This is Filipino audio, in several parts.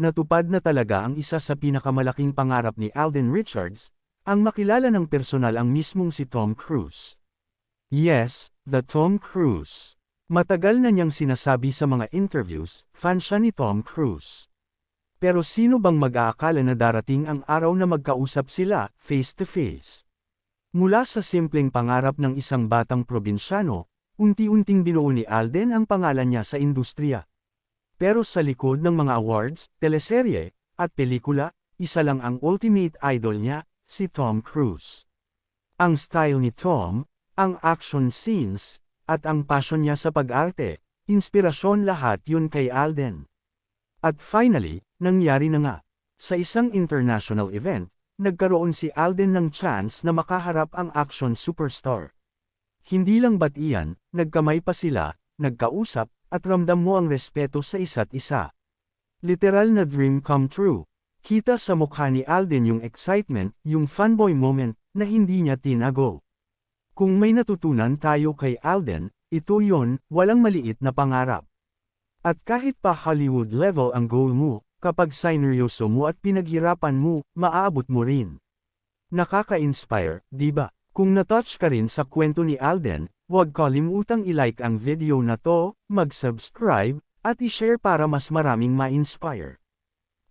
natupad na talaga ang isa sa pinakamalaking pangarap ni Alden Richards, ang makilala ng personal ang mismong si Tom Cruise. Yes, the Tom Cruise. Matagal na niyang sinasabi sa mga interviews, fan siya ni Tom Cruise. Pero sino bang mag-aakala na darating ang araw na magkausap sila, face to face? Mula sa simpleng pangarap ng isang batang probinsyano, unti-unting binuo ni Alden ang pangalan niya sa industriya. Pero sa likod ng mga awards, teleserye, at pelikula, isa lang ang ultimate idol niya, si Tom Cruise. Ang style ni Tom, ang action scenes, at ang passion niya sa pag-arte, inspirasyon lahat yun kay Alden. At finally, nangyari na nga. Sa isang international event, nagkaroon si Alden ng chance na makaharap ang action superstar. Hindi lang ba't iyan, nagkamay pa sila, nagkausap, at ramdam mo ang respeto sa isa't isa. Literal na dream come true. Kita sa mukha ni Alden yung excitement, yung fanboy moment, na hindi niya tinago. Kung may natutunan tayo kay Alden, ito yon, walang maliit na pangarap. At kahit pa Hollywood level ang goal mo, kapag sineryoso mo at pinaghirapan mo, maaabot mo rin. Nakaka-inspire, di ba? Kung natouch ka rin sa kwento ni Alden, huwag kalimutang i-like ang video na to, mag-subscribe, at i-share para mas maraming ma-inspire.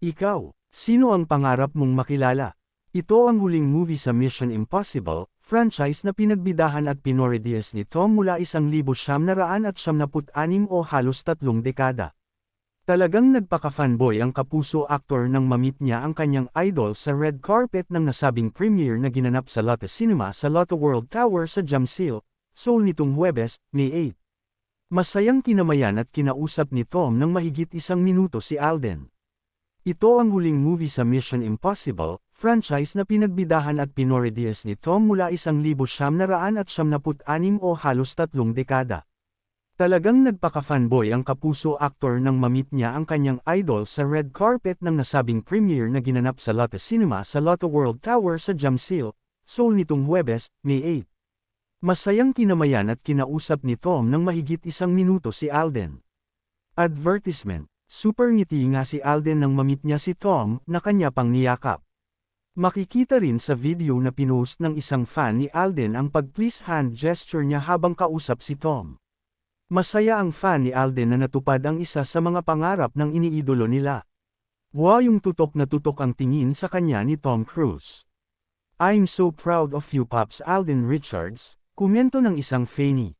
Ikaw, sino ang pangarap mong makilala? Ito ang huling movie sa Mission Impossible, franchise na pinagbidahan at pinoridias ni Tom mula 1976 o halos tatlong dekada. Talagang nagpaka-fanboy ang kapuso aktor nang mamit niya ang kanyang idol sa red carpet ng nasabing premiere na ginanap sa Lotte Cinema sa Lotte World Tower sa Jamsil, Seoul nitong Huwebes, May 8. Masayang kinamayan at kinausap ni Tom ng mahigit isang minuto si Alden. Ito ang huling movie sa Mission Impossible, franchise na pinagbidahan at pinoridias ni Tom mula 1976 o halos tatlong dekada. Talagang nagpaka-fanboy ang kapuso aktor nang mamit niya ang kanyang idol sa red carpet ng nasabing premiere na ginanap sa Lotte Cinema sa Lotte World Tower sa Jamsil, Seoul nitong Huwebes, May 8. Masayang kinamayan at kinausap ni Tom ng mahigit isang minuto si Alden. Advertisement Super ngiti nga si Alden nang mamit niya si Tom na kanya pang niyakap. Makikita rin sa video na pinost ng isang fan ni Alden ang pag-please hand gesture niya habang kausap si Tom. Masaya ang fan ni Alden na natupad ang isa sa mga pangarap ng iniidolo nila. Wow yung tutok na tutok ang tingin sa kanya ni Tom Cruise. I'm so proud of you Pops Alden Richards, komento ng isang fanny.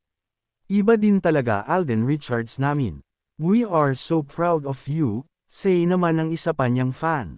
Iba din talaga Alden Richards namin. We are so proud of you, say naman ng isa pa niyang fan.